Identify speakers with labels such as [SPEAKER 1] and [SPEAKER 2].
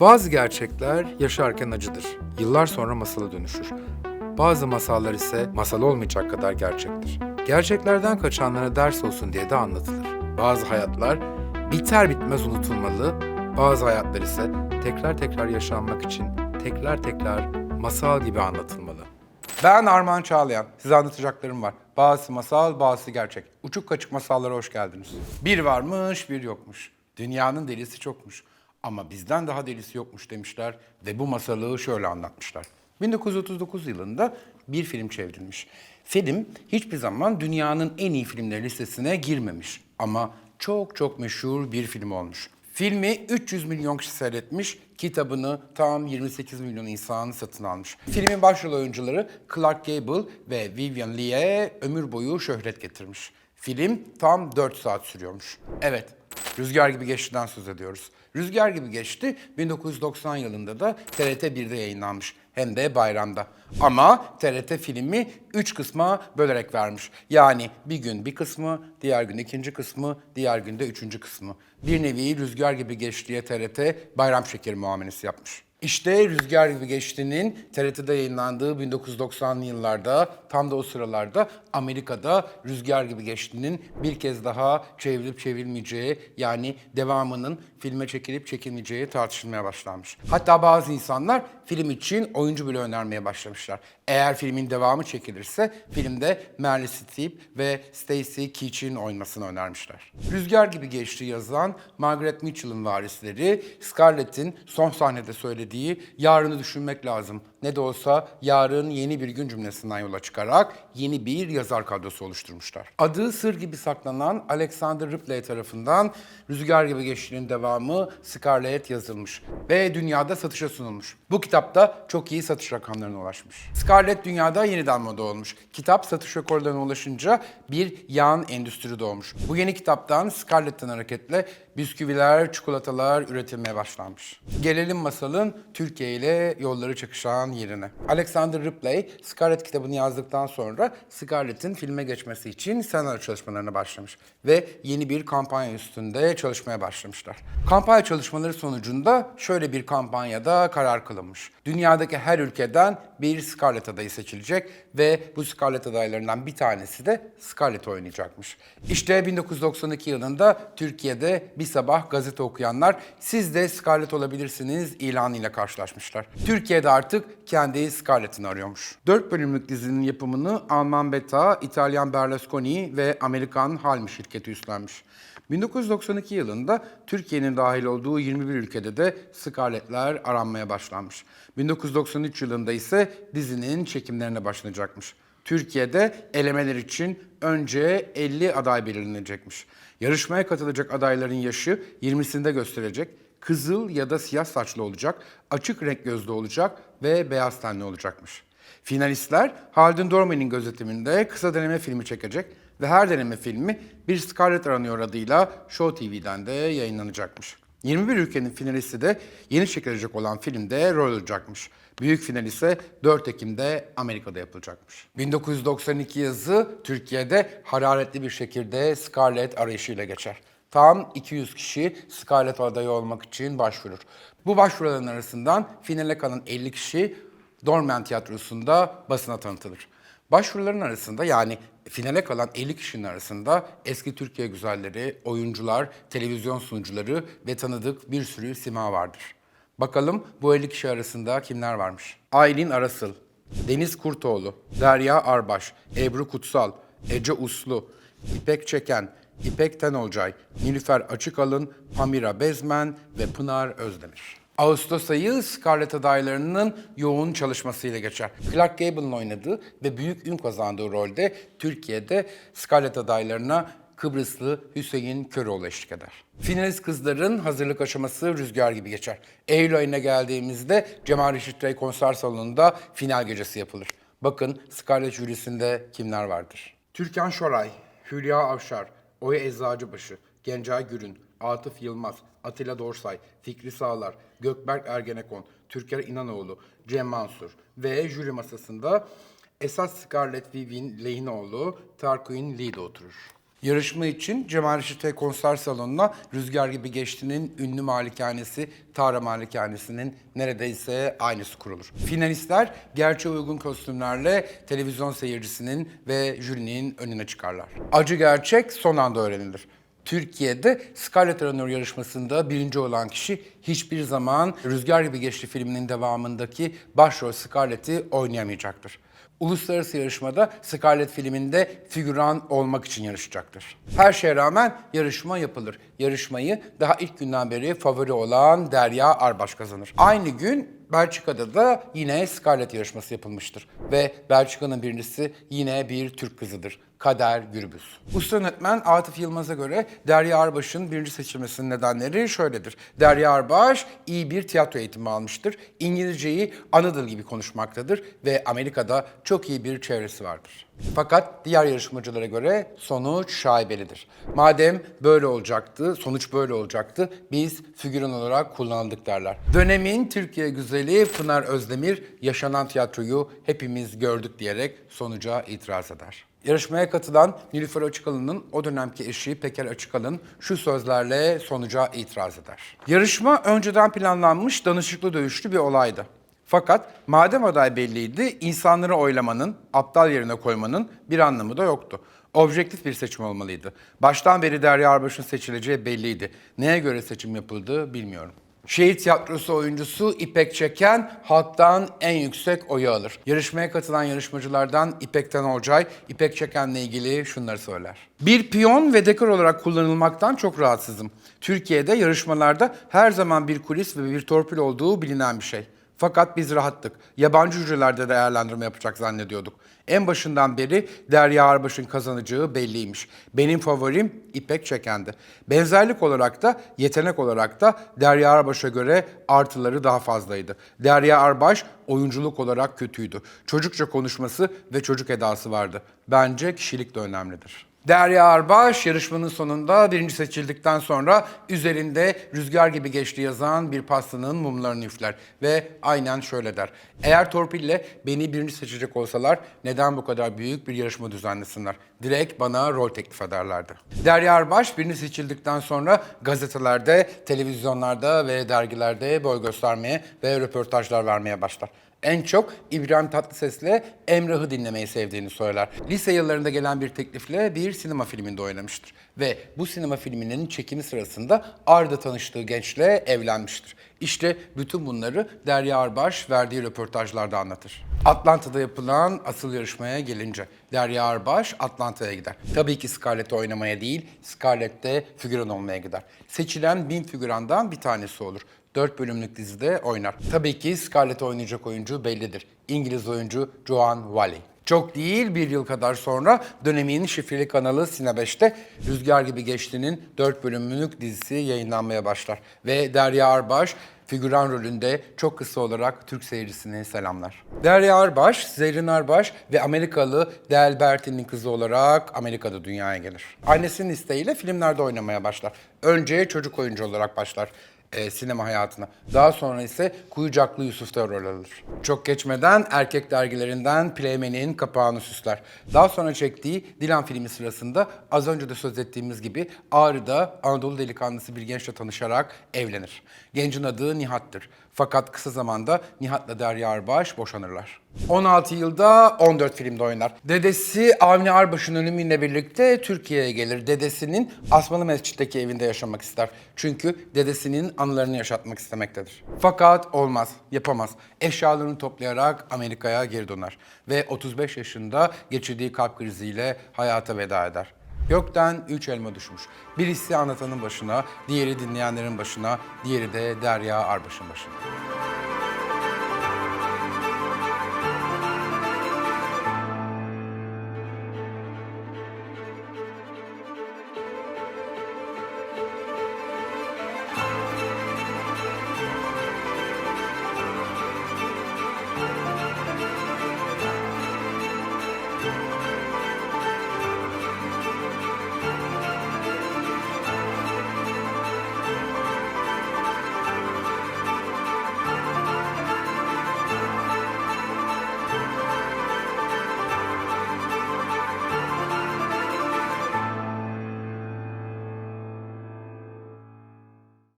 [SPEAKER 1] Bazı gerçekler yaşarken acıdır. Yıllar sonra masala dönüşür. Bazı masallar ise masal olmayacak kadar gerçektir. Gerçeklerden kaçanlara ders olsun diye de anlatılır. Bazı hayatlar biter bitmez unutulmalı, bazı hayatlar ise tekrar tekrar yaşanmak için tekrar tekrar masal gibi anlatılmalı. Ben Armağan Çağlayan. Size anlatacaklarım var. Bazısı masal, bazısı gerçek. Uçuk kaçık masallara hoş geldiniz. Bir varmış, bir yokmuş. Dünyanın delisi çokmuş. Ama bizden daha delisi yokmuş demişler ve bu masalı şöyle anlatmışlar. 1939 yılında bir film çevrilmiş. Film hiçbir zaman dünyanın en iyi filmleri listesine girmemiş. Ama çok çok meşhur bir film olmuş. Filmi 300 milyon kişi seyretmiş, kitabını tam 28 milyon insan satın almış. Filmin başrol oyuncuları Clark Gable ve Vivian Lee'ye ömür boyu şöhret getirmiş. Film tam 4 saat sürüyormuş. Evet, Rüzgar gibi geçtiden söz ediyoruz. Rüzgar gibi geçti 1990 yılında da TRT 1'de yayınlanmış. Hem de bayramda. Ama TRT filmi 3 kısma bölerek vermiş. Yani bir gün bir kısmı, diğer gün ikinci kısmı, diğer günde üçüncü kısmı. Bir nevi Rüzgar gibi geçtiye TRT bayram şekeri muamelesi yapmış. İşte Rüzgar gibi geçtiğinin TRT'de yayınlandığı 1990'lı yıllarda tam da o sıralarda Amerika'da Rüzgar gibi geçtiğinin bir kez daha çevrilip çevrilmeyeceği yani devamının filme çekilip çekilmeyeceği tartışılmaya başlanmış. Hatta bazı insanlar film için oyuncu bile önermeye başlamışlar. Eğer filmin devamı çekilirse filmde Meryl Streep ve Stacy Keach'in oynamasını önermişler. Rüzgar gibi geçti yazan Margaret Mitchell'ın varisleri Scarlett'in son sahnede söylediği yarını düşünmek lazım. Ne de olsa yarın yeni bir gün cümlesinden yola çıkarak yeni bir yazar kadrosu oluşturmuşlar. Adı sır gibi saklanan Alexander Ripley tarafından Rüzgar gibi geçtiğinin devamı Scarlett yazılmış ve dünyada satışa sunulmuş. Bu kitapta çok iyi satış rakamlarına ulaşmış. Scarlett dünyada yeniden moda olmuş. Kitap satış rekorlarına ulaşınca bir yağın endüstri doğmuş. Bu yeni kitaptan Scarlett'ten hareketle bisküviler, çikolatalar üretilmeye başlanmış. Gelelim masalın Türkiye ile yolları çakışan yerine. Alexander Ripley, Scarlett kitabını yazdıktan sonra Scarlett'in filme geçmesi için senaryo çalışmalarına başlamış ve yeni bir kampanya üstünde çalışmaya başlamışlar. Kampanya çalışmaları sonucunda şöyle bir kampanyada karar kılınmış. Dünyadaki her ülkeden bir Scarlett adayı seçilecek ve bu Scarlett adaylarından bir tanesi de Scarlett oynayacakmış. İşte 1992 yılında Türkiye'de bir sabah gazete okuyanlar siz de Scarlett olabilirsiniz ilanıyla karşılaşmışlar. Türkiye'de artık kendi Scarlett'ini arıyormuş. 4 bölümlük dizinin yapımını Alman Beta, İtalyan Berlusconi ve Amerikan Halm şirketi üstlenmiş. 1992 yılında Türkiye'nin dahil olduğu 21 ülkede de Scarlett'ler aranmaya başlanmış. 1993 yılında ise dizinin çekimlerine başlanacakmış. Türkiye'de elemeler için önce 50 aday belirlenecekmiş. Yarışmaya katılacak adayların yaşı 20'sinde gösterecek, kızıl ya da siyah saçlı olacak, açık renk gözlü olacak ve beyaz tenli olacakmış. Finalistler Haldun Dorman'in gözetiminde kısa deneme filmi çekecek ve her deneme filmi bir Scarlett aranıyor adıyla Show TV'den de yayınlanacakmış. 21 ülkenin finalisti de yeni çekilecek olan filmde rol alacakmış. Büyük final ise 4 Ekim'de Amerika'da yapılacakmış. 1992 yazı Türkiye'de hararetli bir şekilde Scarlett arayışıyla geçer. Tam 200 kişi Scarlett adayı olmak için başvurur. Bu başvuruların arasından finale kalan 50 kişi Dorman Tiyatrosu'nda basına tanıtılır. Başvuruların arasında yani finale kalan 50 kişinin arasında eski Türkiye güzelleri, oyuncular, televizyon sunucuları ve tanıdık bir sürü sima vardır. Bakalım bu 50 kişi arasında kimler varmış? Aylin Arasıl, Deniz Kurtoğlu, Derya Arbaş, Ebru Kutsal, Ece Uslu, İpek Çeken, İpek Tenolcay, Nilüfer Açıkalın, Pamira Bezmen ve Pınar Özdemir. Ağustos ayı Scarlett adaylarının yoğun çalışmasıyla geçer. Clark Gable'ın oynadığı ve büyük ün kazandığı rolde Türkiye'de Scarlett adaylarına Kıbrıslı Hüseyin Köroğlu eşlik eder. Finalist kızların hazırlık aşaması rüzgar gibi geçer. Eylül ayına geldiğimizde Cemal Reşit Rey konser salonunda final gecesi yapılır. Bakın Scarlett jürisinde kimler vardır? Türkan Şoray, Hülya Avşar, Oya Eczacıbaşı, Gencay Gürün, Atıf Yılmaz, Atilla Dorsay, Fikri Sağlar, Gökberk Ergenekon, Türker İnanoğlu, Cem Mansur ve jüri masasında esas Scarlett Vivin Lehinoğlu, Tarquin Lee de oturur. Yarışma için Cemal Reşit Konser Salonu'na Rüzgar Gibi Geçti'nin ünlü malikanesi Tara Malikanesi'nin neredeyse aynısı kurulur. Finalistler gerçeğe uygun kostümlerle televizyon seyircisinin ve jürinin önüne çıkarlar. Acı gerçek son anda öğrenilir. Türkiye'de Scarlett Runner yarışmasında birinci olan kişi hiçbir zaman Rüzgar Gibi Geçti filminin devamındaki başrol Scarlett'i oynayamayacaktır. Uluslararası yarışmada Scarlett filminde figüran olmak için yarışacaktır. Her şeye rağmen yarışma yapılır. Yarışmayı daha ilk günden beri favori olan Derya Arbaş kazanır. Aynı gün Belçika'da da yine Scarlett yarışması yapılmıştır. Ve Belçika'nın birincisi yine bir Türk kızıdır. Kader Gürbüz. Usta yönetmen Atıf Yılmaz'a göre Derya Arbaş'ın birinci seçilmesinin nedenleri şöyledir. Derya Arbaş iyi bir tiyatro eğitimi almıştır. İngilizceyi ana gibi konuşmaktadır ve Amerika'da çok iyi bir çevresi vardır. Fakat diğer yarışmacılara göre sonuç şaibelidir. Madem böyle olacaktı, sonuç böyle olacaktı, biz figüran olarak kullanıldık derler. Dönemin Türkiye güzeli Pınar Özdemir yaşanan tiyatroyu hepimiz gördük diyerek sonuca itiraz eder. Yarışmaya katılan Nilüfer Açıkalın'ın o dönemki eşi Peker Açıkalın şu sözlerle sonuca itiraz eder. Yarışma önceden planlanmış danışıklı dövüşlü bir olaydı. Fakat madem aday belliydi, insanları oylamanın, aptal yerine koymanın bir anlamı da yoktu. Objektif bir seçim olmalıydı. Baştan beri Derya Arbaş'ın seçileceği belliydi. Neye göre seçim yapıldı bilmiyorum. Şehir tiyatrosu oyuncusu İpek Çeken halktan en yüksek oyu alır. Yarışmaya katılan yarışmacılardan İpek'ten Olcay, İpek Çeken'le ilgili şunları söyler. Bir piyon ve dekor olarak kullanılmaktan çok rahatsızım. Türkiye'de yarışmalarda her zaman bir kulis ve bir torpil olduğu bilinen bir şey. Fakat biz rahattık. Yabancı hücrelerde değerlendirme yapacak zannediyorduk. En başından beri Derya Arbaş'ın kazanacağı belliymiş. Benim favorim İpek Çeken'di. Benzerlik olarak da, yetenek olarak da Derya Arbaş'a göre artıları daha fazlaydı. Derya Arbaş oyunculuk olarak kötüydü. Çocukça konuşması ve çocuk edası vardı. Bence kişilik de önemlidir. Derya Arbaş yarışmanın sonunda birinci seçildikten sonra üzerinde rüzgar gibi geçti yazan bir pastanın mumlarını üfler ve aynen şöyle der. Eğer torpille beni birinci seçecek olsalar neden bu kadar büyük bir yarışma düzenlesinler? Direkt bana rol teklif ederlerdi. Derya Arbaş birinci seçildikten sonra gazetelerde, televizyonlarda ve dergilerde boy göstermeye ve röportajlar vermeye başlar. En çok İbrahim Tatlıses'le Emrah'ı dinlemeyi sevdiğini söyler. Lise yıllarında gelen bir teklifle bir sinema filminde oynamıştır. Ve bu sinema filminin çekimi sırasında Arda tanıştığı gençle evlenmiştir. İşte bütün bunları Derya Arbaş verdiği röportajlarda anlatır. Atlanta'da yapılan asıl yarışmaya gelince Derya Arbaş Atlanta'ya gider. Tabii ki Scarlett'e oynamaya değil, Scarlett'te figüran olmaya gider. Seçilen bin figürandan bir tanesi olur. 4 bölümlük dizide oynar. Tabii ki Scarlett oynayacak oyuncu bellidir. İngiliz oyuncu Joan Whalley. Çok değil bir yıl kadar sonra dönemin şifreli kanalı Sine 5'te Rüzgar Gibi Geçti'nin 4 bölümlük dizisi yayınlanmaya başlar. Ve Derya Arbaş figüran rolünde çok kısa olarak Türk seyircisini selamlar. Derya Arbaş, Zerrin Arbaş ve Amerikalı Del Bertin'in kızı olarak Amerika'da dünyaya gelir. Annesinin isteğiyle filmlerde oynamaya başlar. Önce çocuk oyuncu olarak başlar e, sinema hayatına. Daha sonra ise Kuyucaklı Yusuf'ta rol alır. Çok geçmeden erkek dergilerinden Playmen'in kapağını süsler. Daha sonra çektiği Dilan filmi sırasında az önce de söz ettiğimiz gibi Ağrı'da Anadolu delikanlısı bir gençle tanışarak evlenir. Gencin adı Nihat'tır. Fakat kısa zamanda Nihat'la Derya Arbaş boşanırlar. 16 yılda 14 filmde oynar. Dedesi Avni Arbaş'ın ölümüyle birlikte Türkiye'ye gelir. Dedesinin Asmalı Mescid'deki evinde yaşamak ister. Çünkü dedesinin anılarını yaşatmak istemektedir. Fakat olmaz, yapamaz. Eşyalarını toplayarak Amerika'ya geri döner. Ve 35 yaşında geçirdiği kalp kriziyle hayata veda eder. Gökten üç elma düşmüş. Birisi anlatanın başına, diğeri dinleyenlerin başına, diğeri de Derya Arbaş'ın başına.